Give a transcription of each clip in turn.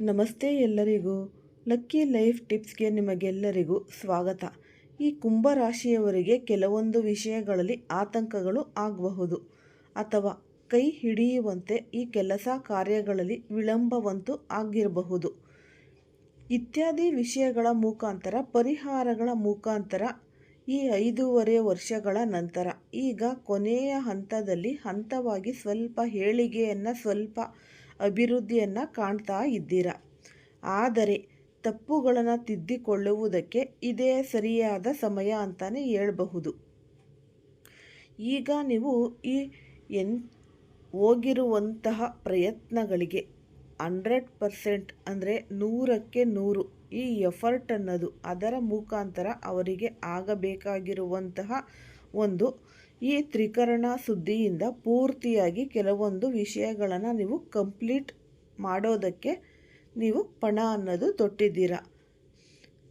ನಮಸ್ತೆ ಎಲ್ಲರಿಗೂ lucky life ಟಿಪ್ಸ್ಗೆ ನಿಮಗೆಲ್ಲರಿಗೂ ಸ್ವಾಗತ. ಈ ಕುಂಭ ರಾಶಿಯವರಿಗೆ ಕೆಲವೊಂದು ವಿಷಯಗಳಲ್ಲಿ ಆತಂಕಗಳು ಆಗಬಹುದು ಅಥವಾ ಕೈ ಹಿಡಿಯುವಂತೆ ಈ ಕೆಲಸ ಕಾರ್ಯಗಳಲ್ಲಿ ವಿಳಂಬವಂತೂ ಆಗಿರಬಹುದು. ಇತ್ಯಾದಿ ವಿಷಯಗಳ ಮುಖಾಂತರ, ಪರಿಹಾರಗಳ ಮುಖಾಂತರ ಈ ಐದೂವರೆ ವರ್ಷಗಳ ನಂತರ, ಈಗ ಕೊನೆಯ ಹಂತದಲ್ಲಿ ಹಂತವಾಗಿ ಸ್ವಲ್ಪ ಹೇಳಿಗೆಯನ್ನು, ಸ್ವಲ್ಪ ಅಭಿವೃದ್ಧಿಯನ್ನು ಕಾಣ್ತಾ ಇದ್ದೀರಾ? ಆದರೆ ತಪ್ಪುಗಳನ್ನು ತಿದ್ದಿಕೊಳ್ಳುವುದಕ್ಕೆ ಇದೇ ಸರಿಯಾದ ಸಮಯ ಅಂತಲೇ ಹೇಳಬಹುದು. ಈಗ ನೀವು ಈ ಎನ್ ಹೋಗಿರುವಂತಹ ಪ್ರಯತ್ನಗಳಿಗೆ ಹಂಡ್ರೆಡ್ ಪರ್ಸೆಂಟ್ ಅಂದರೆ ನೂರಕ್ಕೆ ನೂರು ಈ ಎಫರ್ಟ್ ಅನ್ನೋದು ಅದರ ಮುಖಾಂತರ ಅವರಿಗೆ ಆಗಬೇಕಾಗಿರುವಂತಹ ಒಂದು ಈ ತ್ರಿಕರಣ ಸುದ್ದಿಯಿಂದ ಪೂರ್ತಿಯಾಗಿ ಕೆಲವೊಂದು ವಿಷಯಗಳನ್ನು ನೀವು ಕಂಪ್ಲೀಟ್ ಮಾಡೋದಕ್ಕೆ ನೀವು ಪಣ ಅನ್ನೋದು ತೊಟ್ಟಿದ್ದೀರ.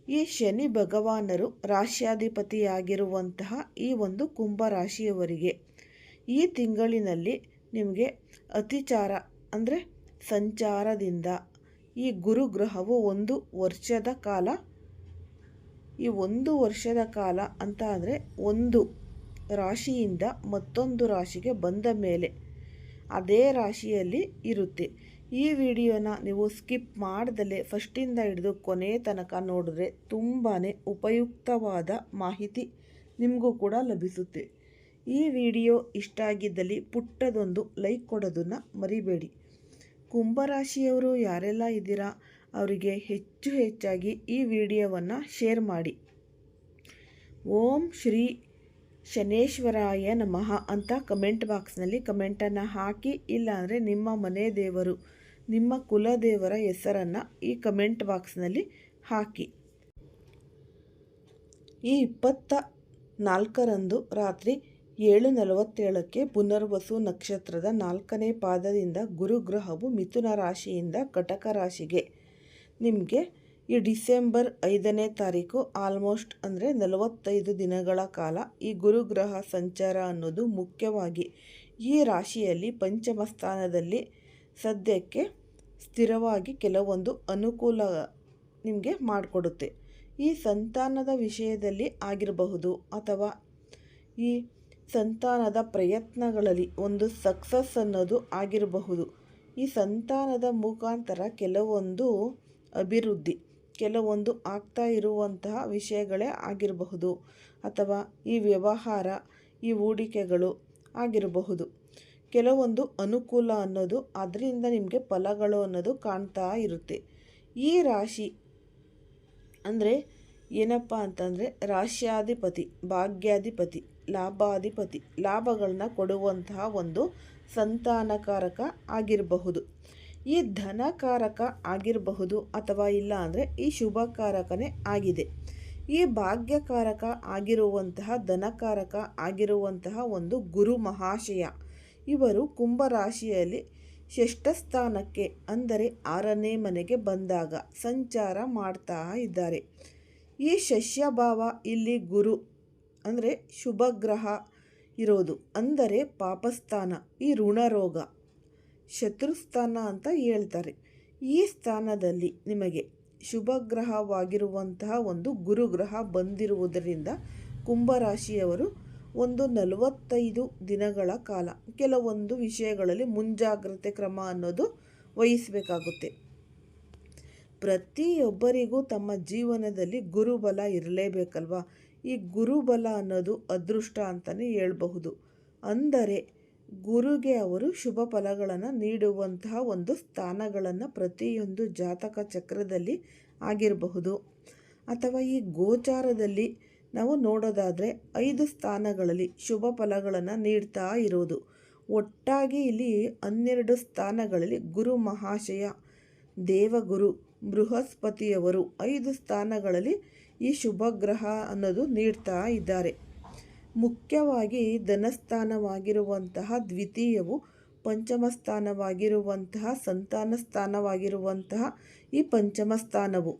ಈ ಶನಿ ಭಗವಾನರು ರಾಶ್ಯಾಧಿಪತಿಯಾಗಿರುವಂತಹ ಈ ಒಂದು ಕುಂಭ ರಾಶಿಯವರಿಗೆ ಈ ತಿಂಗಳಿನಲ್ಲಿ ನಿಮಗೆ ಅತಿಚಾರ ಅಂದರೆ ಸಂಚಾರದಿಂದ ಈ ಗುರುಗ್ರಹವು ಒಂದು ವರ್ಷದ ಕಾಲ, ಈ ಒಂದು ವರ್ಷದ ಕಾಲ ಅಂತ ಅಂದರೆ ಒಂದು ರಾಶಿಯಿಂದ ಮತ್ತೊಂದು ರಾಶಿಗೆ ಬಂದ ಮೇಲೆ ಅದೇ ರಾಶಿಯಲ್ಲಿ ಇರುತ್ತೆ. ಈ ವಿಡಿಯೋನ ನೀವು ಸ್ಕಿಪ್ ಮಾಡ್ದಲೇ ಫಸ್ಟಿಂದ ಹಿಡಿದು ಕೊನೆ ತನಕ ನೋಡಿದ್ರೆ ತುಂಬಾ ಉಪಯುಕ್ತವಾದ ಮಾಹಿತಿ ನಿಮಗೂ ಕೂಡ ಲಭಿಸುತ್ತೆ. ಈ ವಿಡಿಯೋ ಇಷ್ಟ ಆಗಿದ್ದಲ್ಲಿ ಪುಟ್ಟದೊಂದು ಲೈಕ್ ಕೊಡೋದನ್ನು ಮರಿಬೇಡಿ. ಕುಂಭರಾಶಿಯವರು ಯಾರೆಲ್ಲ ಇದ್ದೀರಾ, ಅವರಿಗೆ ಹೆಚ್ಚು ಹೆಚ್ಚಾಗಿ ಈ ವಿಡಿಯೋವನ್ನು ಶೇರ್ ಮಾಡಿ. ಓಂ ಶ್ರೀ ಶನೇಶ್ವರಾಯ ನಮಃ ಅಂತ ಕಮೆಂಟ್ ಬಾಕ್ಸ್ನಲ್ಲಿ ಕಮೆಂಟನ್ನು ಹಾಕಿ, ಇಲ್ಲಾಂದರೆ ನಿಮ್ಮ ಮನೆ ದೇವರು, ನಿಮ್ಮ ಕುಲದೇವರ ಹೆಸರನ್ನು ಈ ಕಮೆಂಟ್ ಬಾಕ್ಸ್ನಲ್ಲಿ ಹಾಕಿ. ಈ ಇಪ್ಪತ್ತ ನಾಲ್ಕರಂದು ರಾತ್ರಿ ಏಳು ನಲವತ್ತೇಳಕ್ಕೆ ಪುನರ್ವಸು ನಕ್ಷತ್ರದ ನಾಲ್ಕನೇ ಪಾದದಿಂದ ಗುರುಗ್ರಹವು ಮಿಥುನ ರಾಶಿಯಿಂದ ಕಟಕ ರಾಶಿಗೆ ನಿಮಗೆ ಈ ಡಿಸೆಂಬರ್ ಐದನೇ ತಾರೀಕು ಆಲ್ಮೋಸ್ಟ್ ಅಂದರೆ ನಲವತ್ತೈದು ದಿನಗಳ ಕಾಲ ಈ ಗುರುಗ್ರಹ ಸಂಚಾರ ಅನ್ನೋದು ಮುಖ್ಯವಾಗಿ ಈ ರಾಶಿಯಲ್ಲಿ ಪಂಚಮ ಸ್ಥಾನದಲ್ಲಿ ಸದ್ಯಕ್ಕೆ ಸ್ಥಿರವಾಗಿ ಕೆಲವೊಂದು ಅನುಕೂಲ ನಿಮಗೆ ಮಾಡಿಕೊಡುತ್ತೆ. ಈ ಸಂತಾನದ ವಿಷಯದಲ್ಲಿ ಆಗಿರಬಹುದು ಅಥವಾ ಈ ಸಂತಾನದ ಪ್ರಯತ್ನಗಳಲ್ಲಿ ಒಂದು ಸಕ್ಸಸ್ ಅನ್ನೋದು ಆಗಿರಬಹುದು. ಈ ಸಂತಾನದ ಮುಖಾಂತರ ಕೆಲವೊಂದು ಅಭಿವೃದ್ಧಿ ಕೆಲವೊಂದು ಆಗ್ತಾ ಇರುವಂತಹ ವಿಷಯಗಳೇ ಆಗಿರಬಹುದು ಅಥವಾ ಈ ವ್ಯವಹಾರ, ಈ ಹೂಡಿಕೆಗಳು ಆಗಿರಬಹುದು. ಕೆಲವೊಂದು ಅನುಕೂಲ ಅನ್ನೋದು ಅದರಿಂದ ನಿಮಗೆ ಫಲಗಳು ಅನ್ನೋದು ಕಾಣ್ತಾ ಇರುತ್ತೆ. ಈ ರಾಶಿ ಅಂದರೆ ಏನಪ್ಪ ಅಂತಂದರೆ ರಾಶ್ಯಾಧಿಪತಿ, ಭಾಗ್ಯಾಧಿಪತಿ, ಲಾಭಾಧಿಪತಿ ಲಾಭಗಳನ್ನ ಕೊಡುವಂತಹ ಒಂದು ಸಂತಾನಕಾರಕ ಆಗಿರಬಹುದು. ಈ ಧನಕಾರಕ ಆಗಿರಬಹುದು ಅಥವಾ ಇಲ್ಲ ಅಂದರೆ ಈ ಶುಭಕಾರಕನೇ ಆಗಿದೆ. ಈ ಭಾಗ್ಯಕಾರಕ ಆಗಿರುವಂತಹ ಧನಕಾರಕ ಆಗಿರುವಂತಹ ಒಂದು ಗುರು ಮಹಾಶಯ, ಇವರು ಕುಂಭರಾಶಿಯಲ್ಲಿ ಷಷ್ಠಸ್ಥಾನಕ್ಕೆ ಅಂದರೆ ಆರನೇ ಮನೆಗೆ ಬಂದಾಗ ಸಂಚಾರ ಮಾಡ್ತಾ ಇದ್ದಾರೆ. ಈ ಶಸ್ಯಭಾವ ಇಲ್ಲಿ ಗುರು ಅಂದರೆ ಶುಭಗ್ರಹ ಇರೋದು ಅಂದರೆ ಪಾಪಸ್ಥಾನ, ಈ ಋಣರೋಗ. ಶತ್ರುಸ್ಥಾನ ಅಂತ ಹೇಳ್ತಾರೆ. ಈ ಸ್ಥಾನದಲ್ಲಿ ನಿಮಗೆ ಶುಭಗ್ರಹವಾಗಿರುವಂತಹ ಒಂದು ಗುರುಗ್ರಹ ಬಂದಿರುವುದರಿಂದ ಕುಂಭರಾಶಿಯವರು ಒಂದು ನಲವತ್ತೈದು ದಿನಗಳ ಕಾಲ, ಕೆಲವೊಂದು ವಿಷಯಗಳಲ್ಲಿ ಮುಂಜಾಗ್ರತೆ ಕ್ರಮ ಅನ್ನೋದು ವಹಿಸಬೇಕಾಗುತ್ತೆ. ಪ್ರತಿಯೊಬ್ಬರಿಗೂ ತಮ್ಮ ಜೀವನದಲ್ಲಿ ಗುರುಬಲ ಇರಲೇಬೇಕಲ್ವಾ? ಈ ಗುರುಬಲ ಅನ್ನೋದು ಅದೃಷ್ಟ ಅಂತಲೇ ಹೇಳಬಹುದು. ಅಂದರೆ ಗುರುಗೆ ಅವರು ಶುಭ ಫಲಗಳನ್ನು ನೀಡುವಂತಹ ಒಂದು ಸ್ಥಾನಗಳನ್ನು ಪ್ರತಿಯೊಂದು ಜಾತಕ ಚಕ್ರದಲ್ಲಿ ಆಗಿರಬಹುದು. ಅಥವಾ ಈ ಗೋಚಾರದಲ್ಲಿ ನಾವು ನೋಡೋದಾದರೆ ಐದು ಸ್ಥಾನಗಳಲ್ಲಿ ಶುಭ ಫಲಗಳನ್ನು ನೀಡ್ತಾ ಇರೋದು. ಒಟ್ಟಾಗಿ ಇಲ್ಲಿ ಹನ್ನೆರಡು ಸ್ಥಾನಗಳಲ್ಲಿ ಗುರು ಮಹಾಶಯ, ದೇವಗುರು, ಬೃಹಸ್ಪತಿಯವರು ಐದು ಸ್ಥಾನಗಳಲ್ಲಿ ಈ ಶುಭ ಗ್ರಹ ಅನ್ನೋದು ನೀಡ್ತಾ ಇದ್ದಾರೆ. ಮುಖ್ಯವಾಗಿ ಧನಸ್ಥಾನವಾಗಿರುವಂತಹ ದ್ವಿತೀಯವು ಪಂಚಮ ಸ್ಥಾನವಾಗಿರುವಂತಹ ಸಂತಾನ ಸ್ಥಾನವಾಗಿರುವಂತಹ ಈ ಪಂಚಮ ಸ್ಥಾನವು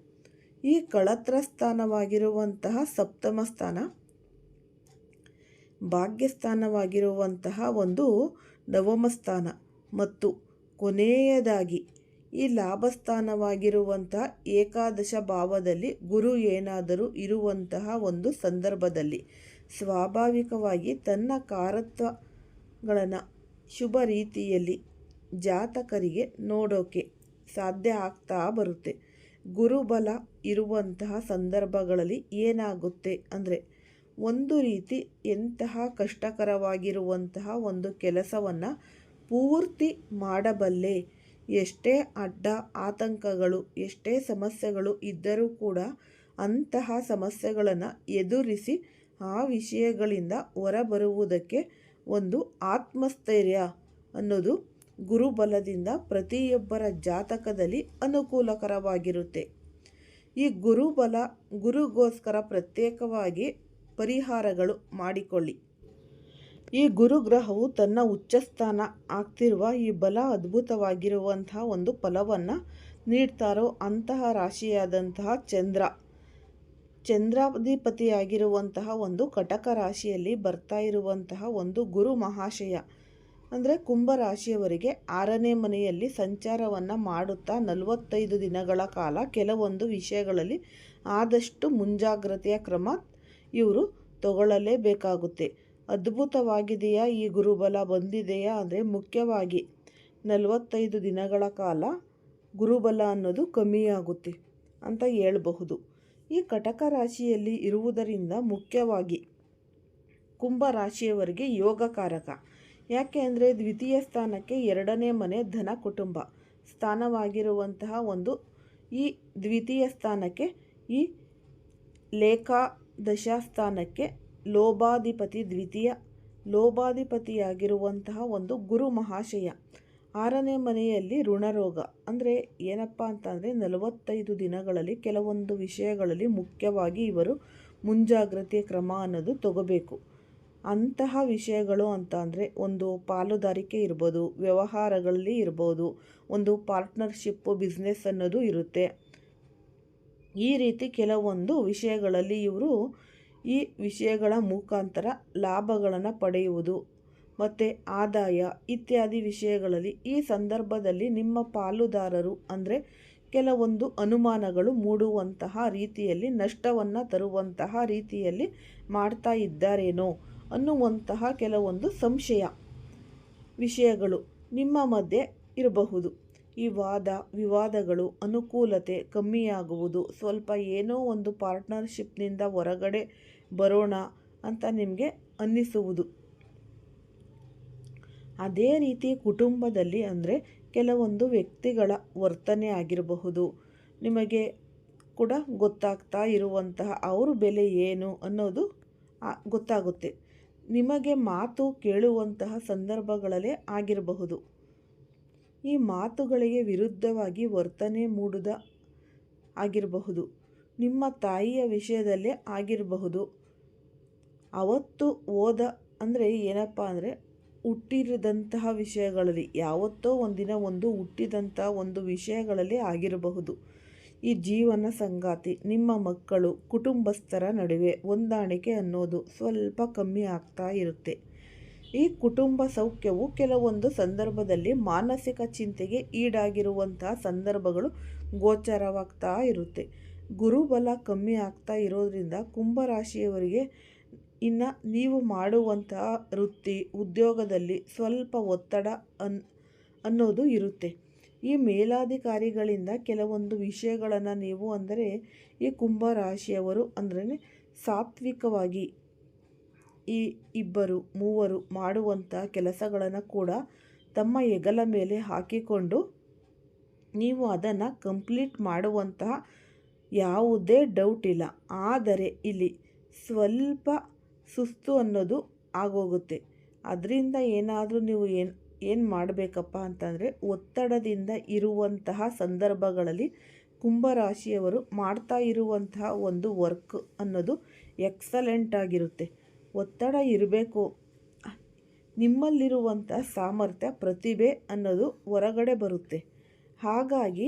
ಈ ಕಳತ್ರ ಸ್ಥಾನವಾಗಿರುವಂತಹ ಸಪ್ತಮ ಸ್ಥಾನ ಭಾಗ್ಯಸ್ಥಾನವಾಗಿರುವಂತಹ ಒಂದು ನವಮ ಸ್ಥಾನ ಮತ್ತು ಕೊನೆಯದಾಗಿ ಈ ಲಾಭಸ್ಥಾನವಾಗಿರುವಂತಹ ಏಕಾದಶ ಭಾವದಲ್ಲಿ ಗುರು ಏನಾದರೂ ಇರುವಂತಹ ಒಂದು ಸಂದರ್ಭದಲ್ಲಿ ಸ್ವಾಭಾವಿಕವಾಗಿ ತನ್ನ ಕಾರತ್ವಗಳನ್ನು ಶುಭ ರೀತಿಯಲ್ಲಿ ಜಾತಕರಿಗೆ ನೋಡೋಕೆ ಸಾಧ್ಯ ಆಗ್ತಾ ಬರುತ್ತೆ. ಗುರುಬಲ ಇರುವಂತಹ ಸಂದರ್ಭಗಳಲ್ಲಿ ಏನಾಗುತ್ತೆ ಅಂದರೆ ಒಂದು ರೀತಿ ಎಂತಹ ಕಷ್ಟಕರವಾಗಿರುವಂತಹ ಒಂದು ಕೆಲಸವನ್ನು ಪೂರ್ತಿ ಮಾಡಬಲ್ಲೆ, ಎಷ್ಟೇ ಅಡ್ಡ ಆತಂಕಗಳು, ಎಷ್ಟೇ ಸಮಸ್ಯೆಗಳು ಇದ್ದರೂ ಕೂಡ ಅಂತಹ ಸಮಸ್ಯೆಗಳನ್ನು ಎದುರಿಸಿ ಆ ವಿಷಯಗಳಿಂದ ಹೊರಬರುವುದಕ್ಕೆ ಒಂದು ಆತ್ಮಸ್ಥೈರ್ಯ ಅನ್ನೋದು ಗುರುಬಲದಿಂದ ಪ್ರತಿಯೊಬ್ಬರ ಜಾತಕದಲ್ಲಿ ಅನುಕೂಲಕರವಾಗಿರುತ್ತೆ. ಈ ಗುರುಬಲ, ಗುರುಗೋಸ್ಕರ ಪ್ರತ್ಯೇಕವಾಗಿ ಪರಿಹಾರಗಳು ಮಾಡಿಕೊಳ್ಳಿ. ಈ ಗುರುಗ್ರಹವು ತನ್ನ ಉಚ್ಚಸ್ಥಾನ ಆಗ್ತಿರುವ ಈ ಬಲ ಅದ್ಭುತವಾಗಿರುವಂತಹ ಒಂದು ಫಲವನ್ನು ನೀಡ್ತಾರೋ ಅಂತಹ ರಾಶಿಯಾದಂತಹ ಚಂದ್ರ. ಚಂದ್ರಾಧಿಪತಿಯಾಗಿರುವಂತಹ ಒಂದು ಕಟಕ ರಾಶಿಯಲ್ಲಿ ಬರ್ತಾ ಇರುವಂತಹ ಒಂದು ಗುರು ಮಹಾಶಯ. ಅಂದರೆ ಕುಂಭರಾಶಿಯವರಿಗೆ ಆರನೇ ಮನೆಯಲ್ಲಿ ಸಂಚಾರವನ್ನು ಮಾಡುತ್ತಾ ನಲವತ್ತೈದು ದಿನಗಳ ಕಾಲ ಕೆಲವೊಂದು ವಿಷಯಗಳಲ್ಲಿ ಆದಷ್ಟು ಮುಂಜಾಗ್ರತೆಯ ಕ್ರಮ ಇವರು ತಗೊಳ್ಳಲೇಬೇಕಾಗುತ್ತೆ. ಅದ್ಭುತವಾಗಿದೆಯಾ? ಈ ಗುರುಬಲ ಬಂದಿದೆಯಾ? ಅಂದರೆ ಮುಖ್ಯವಾಗಿ ನಲವತ್ತೈದು ದಿನಗಳ ಕಾಲ ಗುರುಬಲ ಅನ್ನೋದು ಕಮ್ಮಿಯಾಗುತ್ತೆ ಅಂತ ಹೇಳಬಹುದು. ಈ ಕಟಕ ರಾಶಿಯಲ್ಲಿ ಇರುವುದರಿಂದ ಮುಖ್ಯವಾಗಿ ಕುಂಭ ರಾಶಿಯವರಿಗೆ ಯೋಗಕಾರಕ. ಯಾಕೆ ಅಂದರೆ ದ್ವಿತೀಯ ಸ್ಥಾನಕ್ಕೆ ಎರಡನೇ ಮನೆ ಧನ ಕುಟುಂಬ ಸ್ಥಾನವಾಗಿರುವಂತಹ ಒಂದು ಈ ದ್ವಿತೀಯ ಸ್ಥಾನಕ್ಕೆ ಈ ಲೇಖಾದಶಾ ಸ್ಥಾನಕ್ಕೆ ಲೋಭಾಧಿಪತಿ ದ್ವಿತೀಯ ಲೋಭಾಧಿಪತಿಯಾಗಿರುವಂತಹ ಒಂದು ಗುರು ಮಹಾಶಯ. ಆರನೇ ಮನೆಯಲ್ಲಿ ಋಣರೋಗ. ಅಂದರೆ ಏನಪ್ಪ ಅಂತಂದರೆ ನಲವತ್ತೈದು ದಿನಗಳಲ್ಲಿ ಕೆಲವೊಂದು ವಿಷಯಗಳಲ್ಲಿ ಮುಖ್ಯವಾಗಿ ಇವರು ಮುಂಜಾಗ್ರತೆ ಕ್ರಮ ಅನ್ನೋದು ತಗೋಬೇಕು. ಅಂತಹ ವಿಷಯಗಳು ಅಂತ ಅಂದರೆ ಒಂದು ಪಾಲುದಾರಿಕೆ ಇರ್ಬೋದು, ವ್ಯವಹಾರಗಳಲ್ಲಿ ಇರ್ಬೋದು, ಒಂದು ಪಾರ್ಟ್ನರ್ಶಿಪ್ಪು, ಬಿಸ್ನೆಸ್ ಅನ್ನೋದು ಇರುತ್ತೆ. ಈ ರೀತಿ ಕೆಲವೊಂದು ವಿಷಯಗಳಲ್ಲಿ ಇವರು ಈ ವಿಷಯಗಳ ಮುಖಾಂತರ ಲಾಭಗಳನ್ನು ಪಡೆಯುವುದು ಮತ್ತು ಆದಾಯ ಇತ್ಯಾದಿ ವಿಷಯಗಳಲ್ಲಿ ಈ ಸಂದರ್ಭದಲ್ಲಿ ನಿಮ್ಮ ಪಾಲುದಾರರು ಅಂದರೆ ಕೆಲವೊಂದು ಅನುಮಾನಗಳು ಮೂಡುವಂತಹ ರೀತಿಯಲ್ಲಿ ನಷ್ಟವನ್ನು ತರುವಂತಹ ರೀತಿಯಲ್ಲಿ ಮಾಡ್ತಾ ಇದ್ದಾರೇನೋ ಅನ್ನುವಂತಹ ಕೆಲವೊಂದು ಸಂಶಯ ವಿಷಯಗಳು ನಿಮ್ಮ ಮಧ್ಯೆ ಇರಬಹುದು. ಈ ವಾದ, ವಿವಾದಗಳು ಅನುಕೂಲತೆ ಕಮ್ಮಿಯಾಗುವುದು. ಸ್ವಲ್ಪ ಏನೋ ಒಂದು ಪಾರ್ಟ್ನರ್ಶಿಪ್ನಿಂದ ಹೊರಗಡೆ ಬರೋಣ ಅಂತ ನಿಮಗೆ ಅನ್ನಿಸುವುದು. ಅದೇ ರೀತಿ ಕುಟುಂಬದಲ್ಲಿ ಅಂದರೆ ಕೆಲವೊಂದು ವ್ಯಕ್ತಿಗಳ ವರ್ತನೆ ಆಗಿರಬಹುದು. ನಿಮಗೆ ಕೂಡ ಗೊತ್ತಾಗ್ತಾ ಇರುವಂತಹ ಅವ್ರ ಬೆಲೆ ಏನು ಅನ್ನೋದು ಗೊತ್ತಾಗುತ್ತೆ. ನಿಮಗೆ ಮಾತು ಕೇಳುವಂತಹ ಸಂದರ್ಭಗಳಲ್ಲೇ ಆಗಿರಬಹುದು. ಈ ಮಾತುಗಳಿಗೆ ವಿರುದ್ಧವಾಗಿ ವರ್ತನೆ ಮೂಡದ ಆಗಿರಬಹುದು. ನಿಮ್ಮ ತಾಯಿಯ ವಿಷಯದಲ್ಲೇ ಆಗಿರಬಹುದು. ಅವತ್ತು ಓದ ಅಂದರೆ ಏನಪ್ಪ ಅಂದರೆ ಹುಟ್ಟಿರದಂತಹ ವಿಷಯಗಳಲ್ಲಿ, ಯಾವತ್ತೋ ಒಂದಿನ ಒಂದು ಹುಟ್ಟಿದಂಥ ಒಂದು ವಿಷಯಗಳಲ್ಲಿ ಆಗಿರಬಹುದು. ಈ ಜೀವನ ಸಂಗಾತಿ, ನಿಮ್ಮ ಮಕ್ಕಳು, ಕುಟುಂಬಸ್ಥರ ನಡುವೆ ಹೊಂದಾಣಿಕೆ ಅನ್ನೋದು ಸ್ವಲ್ಪ ಕಮ್ಮಿ ಆಗ್ತಾ ಇರುತ್ತೆ. ಈ ಕುಟುಂಬ ಸೌಖ್ಯವು ಕೆಲವೊಂದು ಸಂದರ್ಭದಲ್ಲಿ ಮಾನಸಿಕ ಚಿಂತೆಗೆ ಈಡಾಗಿರುವಂತಹ ಸಂದರ್ಭಗಳು ಗೋಚರವಾಗ್ತಾ ಇರುತ್ತೆ. ಗುರುಬಲ ಕಮ್ಮಿ ಆಗ್ತಾ ಇರೋದ್ರಿಂದ ಕುಂಭರಾಶಿಯವರಿಗೆ ಇನ್ನು ನೀವು ಮಾಡುವಂತಹ ವೃತ್ತಿ ಉದ್ಯೋಗದಲ್ಲಿ ಸ್ವಲ್ಪ ಒತ್ತಡ ಅನ್, ಅನ್ನೋದು ಇರುತ್ತೆ. ಈ ಮೇಲಾಧಿಕಾರಿಗಳಿಂದ ಕೆಲವೊಂದು ವಿಷಯಗಳನ್ನು ನೀವು ಅಂದರೆ ಈ ಕುಂಭರಾಶಿಯವರು ಅಂದ್ರೆ ಸಾತ್ವಿಕವಾಗಿ ಈ ಇಬ್ಬರು, ಮೂವರು ಮಾಡುವಂಥ ಕೆಲಸಗಳನ್ನು ಕೂಡ ತಮ್ಮ ಹೆಗಲ ಮೇಲೆ ಹಾಕಿಕೊಂಡು ನೀವು ಅದನ್ನು ಕಂಪ್ಲೀಟ್ ಮಾಡುವಂತಹ ಯಾವುದೇ ಡೌಟ್ ಇಲ್ಲ. ಆದರೆ ಇಲ್ಲಿ ಸ್ವಲ್ಪ ಸುಸ್ತು ಅನ್ನೋದು ಆಗೋಗುತ್ತೆ. ಅದರಿಂದ ಏನಾದರೂ ನೀವು ಏನು ಏನು ಮಾಡಬೇಕಪ್ಪ ಅಂತಂದರೆ ಒತ್ತಡದಿಂದ ಇರುವಂತಹ ಸಂದರ್ಭಗಳಲ್ಲಿ ಕುಂಭರಾಶಿಯವರು ಮಾಡ್ತಾ ಇರುವಂತಹ ಒಂದು ವರ್ಕ್ ಅನ್ನೋದು ಎಕ್ಸಲೆಂಟ್ ಆಗಿರುತ್ತೆ. ಒತ್ತಡ ಇರಬೇಕು. ನಿಮ್ಮಲ್ಲಿರುವಂಥ ಸಾಮರ್ಥ್ಯ, ಪ್ರತಿಭೆ ಅನ್ನೋದು ಹೊರಗಡೆ ಬರುತ್ತೆ. ಹಾಗಾಗಿ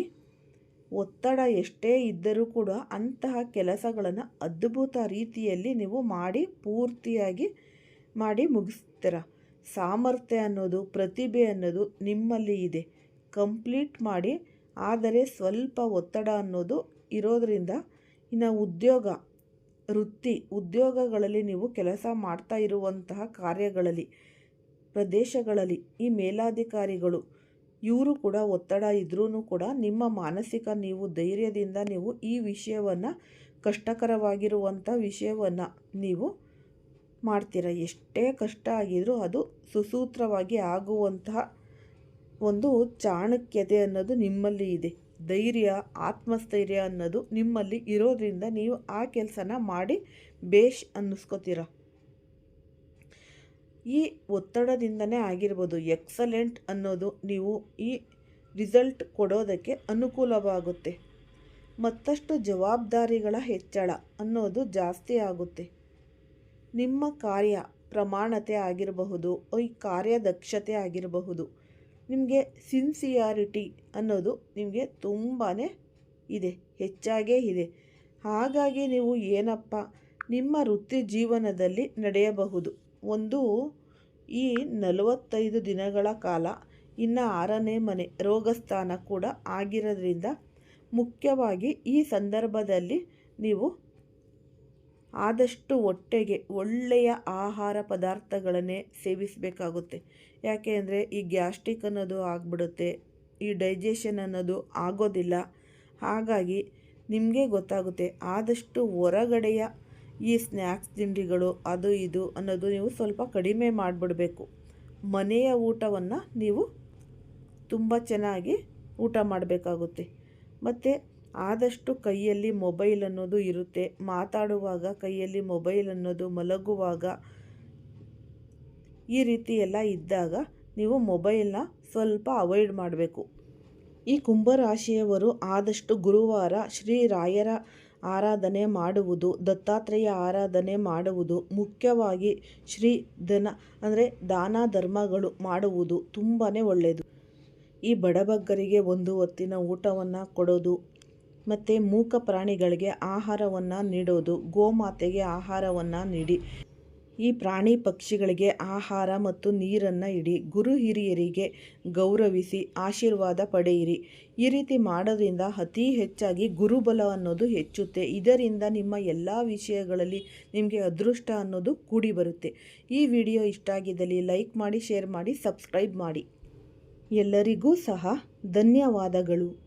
ಒತ್ತಡ ಎಷ್ಟೇ ಇದ್ದರೂ ಕೂಡ ಅಂತಹ ಕೆಲಸಗಳನ್ನು ಅದ್ಭುತ ರೀತಿಯಲ್ಲಿ ನೀವು ಮಾಡಿ ಪೂರ್ತಿಯಾಗಿ ಮಾಡಿ ಮುಗಿಸ್ತೀರ. ಸಾಮರ್ಥ್ಯ ಅನ್ನೋದು, ಪ್ರತಿಭೆ ಅನ್ನೋದು ನಿಮ್ಮಲ್ಲಿ ಇದೆ. ಕಂಪ್ಲೀಟ್ ಮಾಡಿ, ಆದರೆ ಸ್ವಲ್ಪ ಒತ್ತಡ ಅನ್ನೋದು ಇರೋದರಿಂದ ಇನ್ನು ಉದ್ಯೋಗ, ವೃತ್ತಿ, ಉದ್ಯೋಗಗಳಲ್ಲಿ ನೀವು ಕೆಲಸ ಮಾಡ್ತಾ ಇರುವಂತಹ ಕಾರ್ಯಗಳಲ್ಲಿ, ಪ್ರದೇಶಗಳಲ್ಲಿ ಈ ಮೇಲಾಧಿಕಾರಿಗಳು ಇವರು ಕೂಡ ಒತ್ತಡ ಇದ್ರೂ ಕೂಡ ನಿಮ್ಮ ಮಾನಸಿಕ ನೀವು ಧೈರ್ಯದಿಂದ ನೀವು ಈ ವಿಷಯವನ್ನು ಕಷ್ಟಕರವಾಗಿರುವಂಥ ವಿಷಯವನ್ನು ನೀವು ಮಾಡ್ತೀರ. ಎಷ್ಟೇ ಕಷ್ಟ ಆಗಿದ್ರೂ ಅದು ಸುಸೂತ್ರವಾಗಿ ಆಗುವಂತಹ ಒಂದು ಚಾಣಕ್ಯತೆ ಅನ್ನೋದು ನಿಮ್ಮಲ್ಲಿ ಇದೆ. ಧೈರ್ಯ, ಆತ್ಮಸ್ಥೈರ್ಯ ಅನ್ನೋದು ನಿಮ್ಮಲ್ಲಿ ಇರೋದ್ರಿಂದ ನೀವು ಆ ಕೆಲಸನ ಮಾಡಿ ಬೇಷ್ ಅನ್ನಿಸ್ಕೋತೀರ. ಈ ಒತ್ತಡದಿಂದನೇ ಆಗಿರ್ಬೋದು. ಎಕ್ಸಲೆಂಟ್ ಅನ್ನೋದು ನೀವು ಈ ರಿಸಲ್ಟ್ ಕೊಡೋದಕ್ಕೆ ಅನುಕೂಲವಾಗುತ್ತೆ. ಮತ್ತಷ್ಟು ಜವಾಬ್ದಾರಿಗಳ ಹೆಚ್ಚಳ ಅನ್ನೋದು ಜಾಸ್ತಿ ಆಗುತ್ತೆ. ನಿಮ್ಮ ಕಾರ್ಯ ಪ್ರಮಾಣತೆ ಆಗಿರಬಹುದು, ಈ ಕಾರ್ಯದಕ್ಷತೆ ಆಗಿರಬಹುದು. ನಿಮಗೆ ಸಿನ್ಸಿಯಾರಿಟಿ ಅನ್ನೋದು ನಿಮಗೆ ತುಂಬಾ ಇದೆ, ಹೆಚ್ಚಾಗೇ ಇದೆ. ಹಾಗಾಗಿ ನೀವು ಏನಪ್ಪ, ನಿಮ್ಮ ವೃತ್ತಿ ಜೀವನದಲ್ಲಿ ನಡೆಯಬಹುದು. ಒಂದು ಈ ನಲವತ್ತೈದು ದಿನಗಳ ಕಾಲ ಇನ್ನು ಆರನೇ ಮನೆ ರೋಗಸ್ಥಾನ ಕೂಡ ಆಗಿರೋದ್ರಿಂದ ಮುಖ್ಯವಾಗಿ ಈ ಸಂದರ್ಭದಲ್ಲಿ ನೀವು ಆದಷ್ಟು ಹೊಟ್ಟೆಗೆ ಒಳ್ಳೆಯ ಆಹಾರ ಪದಾರ್ಥಗಳನ್ನೇ ಸೇವಿಸಬೇಕಾಗುತ್ತೆ. ಯಾಕೆ ಅಂದರೆ ಈ ಗ್ಯಾಸ್ಟ್ರಿಕ್ ಅನ್ನೋದು ಆಗಿಬಿಡುತ್ತೆ, ಈ ಡೈಜೆಷನ್ ಅನ್ನೋದು ಆಗೋದಿಲ್ಲ. ಹಾಗಾಗಿ ನಿಮಗೆ ಗೊತ್ತಾಗುತ್ತೆ ಆದಷ್ಟು ಹೊರಗಡೆಯ ಈ ಸ್ನ್ಯಾಕ್ಸ್ ತಿಂಡಿಗಳು, ಅದು ಇದು ಅನ್ನೋದು ನೀವು ಸ್ವಲ್ಪ ಕಡಿಮೆ ಮಾಡಿಬಿಡಬೇಕು. ಮನೆಯ ಊಟವನ್ನು ನೀವು ತುಂಬ ಚೆನ್ನಾಗಿ ಊಟ ಮಾಡಬೇಕಾಗುತ್ತೆ. ಮತ್ತು ಆದಷ್ಟು ಕೈಯಲ್ಲಿ ಮೊಬೈಲ್ ಅನ್ನೋದು ಇರುತ್ತೆ. ಮಾತಾಡುವಾಗ ಕೈಯಲ್ಲಿ ಮೊಬೈಲ್ ಅನ್ನೋದು ಮಲಗುವಾಗ ಈ ರೀತಿ ಎಲ್ಲ ಇದ್ದಾಗ ನೀವು ಮೊಬೈಲ್ನ ಸ್ವಲ್ಪ ಅವಾಯ್ಡ್ ಮಾಡಬೇಕು. ಈ ಕುಂಭರಾಶಿಯವರು ಆದಷ್ಟು ಗುರುವಾರ ಶ್ರೀ ರಾಯರ ಆರಾಧನೆ ಮಾಡುವುದು, ದತ್ತಾತ್ರೇಯ ಆರಾಧನೆ ಮಾಡುವುದು, ಮುಖ್ಯವಾಗಿ ಶ್ರೀ ಧನ ಅಂದರೆ ದಾನ ಧರ್ಮಗಳು ಮಾಡುವುದು ತುಂಬಾ ಒಳ್ಳೆಯದು ಈ ಬಡಬಗ್ಗರಿಗೆ ಒಂದು ಹೊತ್ತಿನ ಊಟವನ್ನು ಕೊಡೋದು, ಮತ್ತು ಮೂಕ ಪ್ರಾಣಿಗಳಿಗೆ ಆಹಾರವನ್ನು ನೀಡೋದು, ಗೋಮಾತೆಗೆ ಆಹಾರವನ್ನು ನೀಡಿ. ಈ ಪ್ರಾಣಿ ಪಕ್ಷಿಗಳಿಗೆ ಆಹಾರ ಮತ್ತು ನೀರನ್ನು ಇಡಿ, ಗುರು ಹಿರಿಯರಿಗೆ ಗೌರವಿಸಿ, ಆಶೀರ್ವಾದ ಪಡೆಯಿರಿ. ಈ ರೀತಿ ಮಾಡೋದ್ರಿಂದ ಅತಿ ಹೆಚ್ಚಾಗಿ ಗುರುಬಲ ಅನ್ನೋದು ಹೆಚ್ಚುತ್ತೆ. ಇದರಿಂದ ನಿಮ್ಮ ಎಲ್ಲ ವಿಷಯಗಳಲ್ಲಿ ನಿಮಗೆ ಅದೃಷ್ಟ ಅನ್ನೋದು ಕೂಡಿ ಬರುತ್ತೆ. ಈ ವಿಡಿಯೋ ಇಷ್ಟ ಆಗಿದ್ದಲ್ಲಿ ಲೈಕ್ ಮಾಡಿ, ಶೇರ್ ಮಾಡಿ, ಸಬ್ಸ್ಕ್ರೈಬ್ ಮಾಡಿ. ಎಲ್ಲರಿಗೂ ಸಹ ಧನ್ಯವಾದಗಳು.